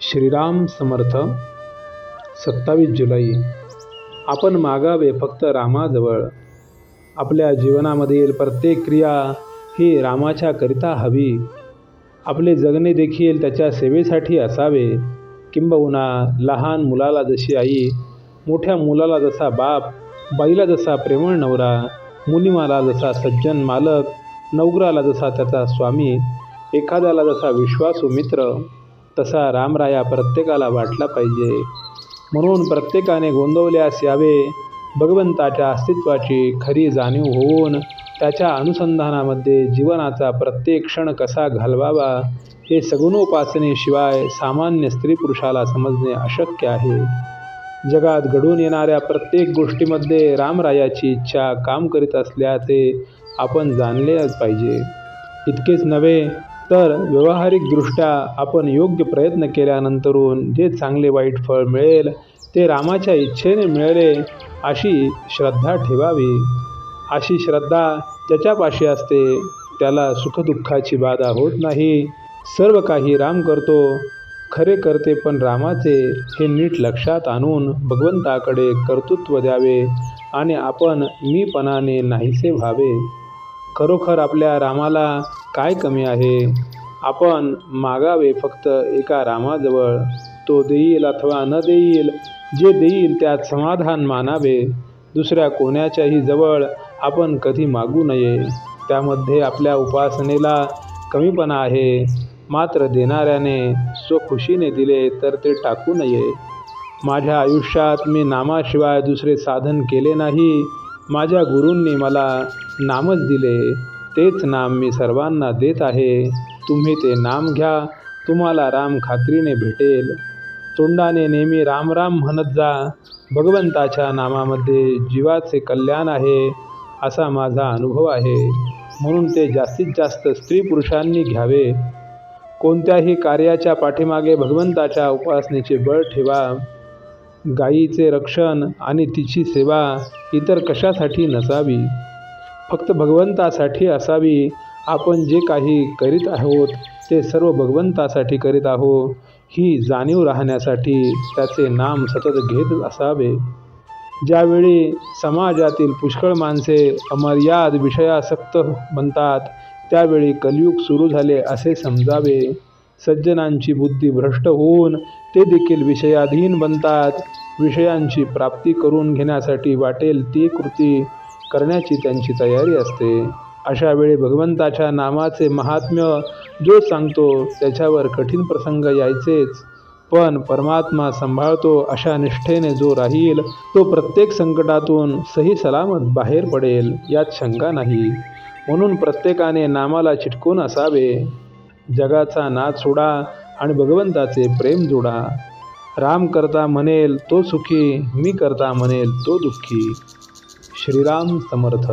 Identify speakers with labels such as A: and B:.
A: श्रीराम समर्थ सत्तावीस जुलै. आपण मागावे फक्त रामाजवळ. आपल्या जीवनामधील प्रत्येक क्रिया ही रामाच्याकरिता हवी. आपले जगणे देखील त्याच्या सेवेसाठी असावे. किंबहुना लहान मुलाला जशी आई मोठ्या मुलाला जसा बाप बाईला जसा प्रेमळ नवरा मुनिमाला जसा सज्जन मालक नौकराला जसा त्याचा स्वामी एखाद्याला जसा विश्वासू मित्र तसा रामराया प्रत्येकाला वाटला पाहिजे. म्हणून प्रत्येकाने गोंदवल्यास यावे. भगवंताच्या अस्तित्वाची खरी जाणीव होऊन त्याच्या अनुसंधानामध्ये जीवनाचा प्रत्येक क्षण कसा घालवावा हे सगुणोपासनेशिवाय सामान्य स्त्री पुरुषाला समजणे अशक्य आहे. जगात घडून येणाऱ्या प्रत्येक गोष्टीमध्ये रामरायाची इच्छा काम करीत असल्याचे आपण जाणलेच पाहिजे. इतकेच नव्हे तर व्यावहारिकदृष्ट्या आपण योग्य प्रयत्न केल्यानंतरून जे चांगले वाईट फळ मिळेल ते रामाच्या इच्छेने मिळेले अशी श्रद्धा ठेवावी. अशी श्रद्धा त्याच्यापाशी असते त्याला सुखदुःखाची बाधा होत नाही. सर्व काही राम करतो खरे करते पण रामाचे हे नीट लक्षात आणून भगवंताकडे कर्तृत्व द्यावे आणि आपण मीपणाने नाहीसे व्हावे. खरोखर आपल्या रामाला काय कमी आहे? आपण मागावे फक्त एका रामाजवळ. तो देईल अथवा न देईल जे देईल त्यात समाधान मानावे. दुसऱ्या कोणाच्याही जवळ आपण कधी मागू नये. त्यामध्ये आपल्या उपासनेला कमीपणा आहे. मात्र देणाऱ्याने स्वखुशीने दिले तर ते टाकू नये. माझ्या आयुष्यात मी नामाशिवाय दुसरे साधन केले नाही. माझ्या गुरूंनी मला नामच दिले. तेच नाम मी सर्वांना देत आहे. तुम्ही ते नाम घ्या तुम्हाला राम खात्रीने भेटेल. तोंडाने नेहमी राम राम म्हणत जा. भगवंताच्या नामामध्ये जीवाचे कल्याण आहे असा माझा अनुभव आहे. म्हणून ते जास्तीत जास्त स्त्री पुरुषांनी घ्यावे. कोणत्याही कार्याच्या पाठीमागे भगवंताच्या उपासनेचे बळ ठेवा. गायीचे रक्षण आणि तिची सेवा इतर कशासाठी नसावी? फक्त भगवंतासाठी असावी. आपण जे काही करीत आहोत ते सर्व भगवंतासाठी करीत आहो ही जाणीव राहण्यासाठी त्याचे नाम सतत घेत असावे. ज्यावेळी समाजातील पुष्कळ माणसे अमर्याद विषयासक्त बनतात त्यावेळी कलियुग सुरू झाले असे समजावे. सज्जनांची बुद्धी भ्रष्ट होऊन ते देखील विषयाधीन बनतात. विषयांची प्राप्ती करून घेण्यासाठी वाटेल ती कृती करण्याची त्यांची तयारी असते. अशा वेळी भगवंताच्या नामाचे महात्म्य जो सांगतो त्याच्यावर कठीण प्रसंग यायचेच. पण परमात्मा सांभाळतो अशा निष्ठेने जो राहील तो प्रत्येक संकटातून सही सलामत बाहेर पडेल यात शंका नाही. म्हणून प्रत्येकाने नामाला चिटकून असावे. जगाचा नाद सोडा आणि भगवंताचे प्रेम जोडा. राम करता म्हणेल तो सुखी मी करता म्हणेल तो दुःखी. श्रीराम समर्थ।